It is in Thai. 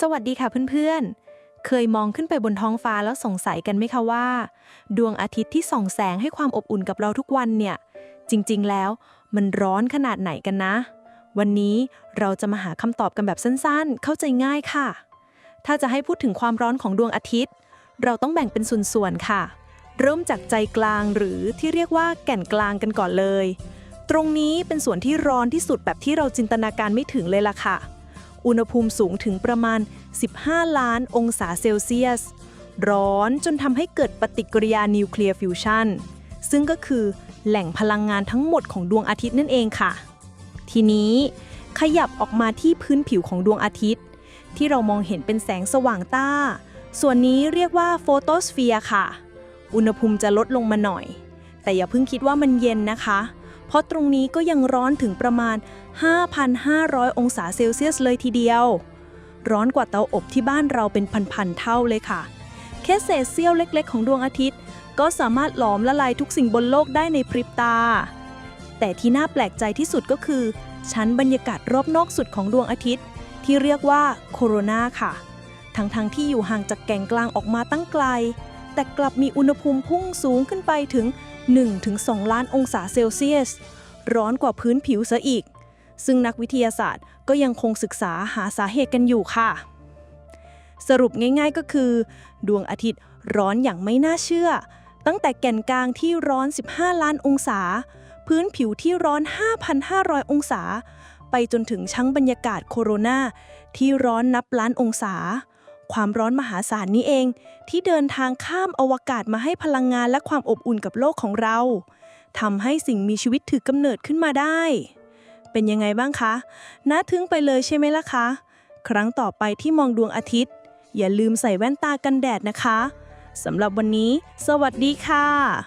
สวัสดีค่ะเพื่อนๆ เคยมองขึ้นไปบนท้องฟ้าแล้วสงสัยกันไหมคะว่า ดวงอาทิตย์ที่ส่องแสงให้ความอบอุ่นกับเราทุกวันเนี่ย จริงๆ แล้วมันร้อนขนาดไหนกันนะ วันนี้เราจะมาหาคำตอบกันแบบสั้นๆ เข้าใจง่ายค่ะ ถ้าจะให้พูดถึงความร้อนของดวงอาทิตย์ เราต้องแบ่งเป็นส่วนๆ ค่ะ เริ่มจากใจกลางหรือที่เรียกว่าแก่นกลางกันก่อนเลย ตรงนี้เป็นส่วนที่ร้อนที่สุดแบบที่เราจินตนาการไม่ถึงเลยล่ะค่ะ อุณหภูมิสูงถึงประมาณ 15 ล้านองศาเซลเซียส ร้อนจนทำให้เกิดปฏิกิริยานิวเคลียร์ฟิวชันซึ่งก็คือแหล่งพลังงานทั้งหมดของดวงอาทิตย์นั่นเองค่ะ ทีนี้ขยับออกมาที่พื้นผิวของดวงอาทิตย์ ที่เรามองเห็นเป็นแสงสว่างต้า ส่วนนี้เรียกว่าโฟโตสเฟียร์ค่ะ อุณหภูมิจะลดลงมาหน่อย แต่อย่าเพิ่งคิดว่ามันเย็นนะคะ เพราะตรงนี้ก็ยังร้อนถึงประมาณ 5,500 องศาเซลเซียสเลยทีเดียว ร้อนกว่าเตาอบที่บ้านเราเป็นพันๆเท่าเลยค่ะ แค่เศษเสี้ยวเล็กๆ ของดวงอาทิตย์ ก็สามารถหลอมละลายทุกสิ่งบนโลกได้ในพริบตา แต่ที่น่าแปลกใจที่สุดก็คือ ชั้นบรรยากาศรอบนอกสุดของดวงอาทิตย์ ที่เรียกว่าโคโรนาค่ะ ทั้งๆที่อยู่ห่างจากแก่งกลางออกมาตั้งไกล แต่กลับมีอุณหภูมิพุ่งสูงขึ้นไปถึง 1-2 ล้านองศาเซลเซียส ร้อนกว่าพื้นผิวซะอีก ซึ่งนักวิทยาศาสตร์ก็ยังคงศึกษาหาสาเหตุกันอยู่ค่ะ สรุปง่ายๆก็คือ ดวงอาทิตย์ร้อนอย่างไม่น่าเชื่อ ตั้งแต่แก่นกลางที่ร้อน 15 ล้านองศา พื้นผิวที่ร้อน 5,500 องศา ไปจนถึงชั้งบรรยากาศโคโรนาที่ร้อนนับล้านองศา ความร้อนมหาศาลนี้เอง ที่เดินทางข้ามอวกาศมาให้พลังงานและความอบอุ่นกับโลกของเราทำให้สิ่งมีชีวิตถือกำเนิดขึ้นมาได้ เป็นยังไงบ้างคะน่าทึ่งไปเลยใช่ไหมล่ะคะ ครั้งต่อไปที่มองดวงอาทิตย์ อย่าลืมใส่แว่นตากันแดดนะคะสำหรับวันนี้ สวัสดีค่ะ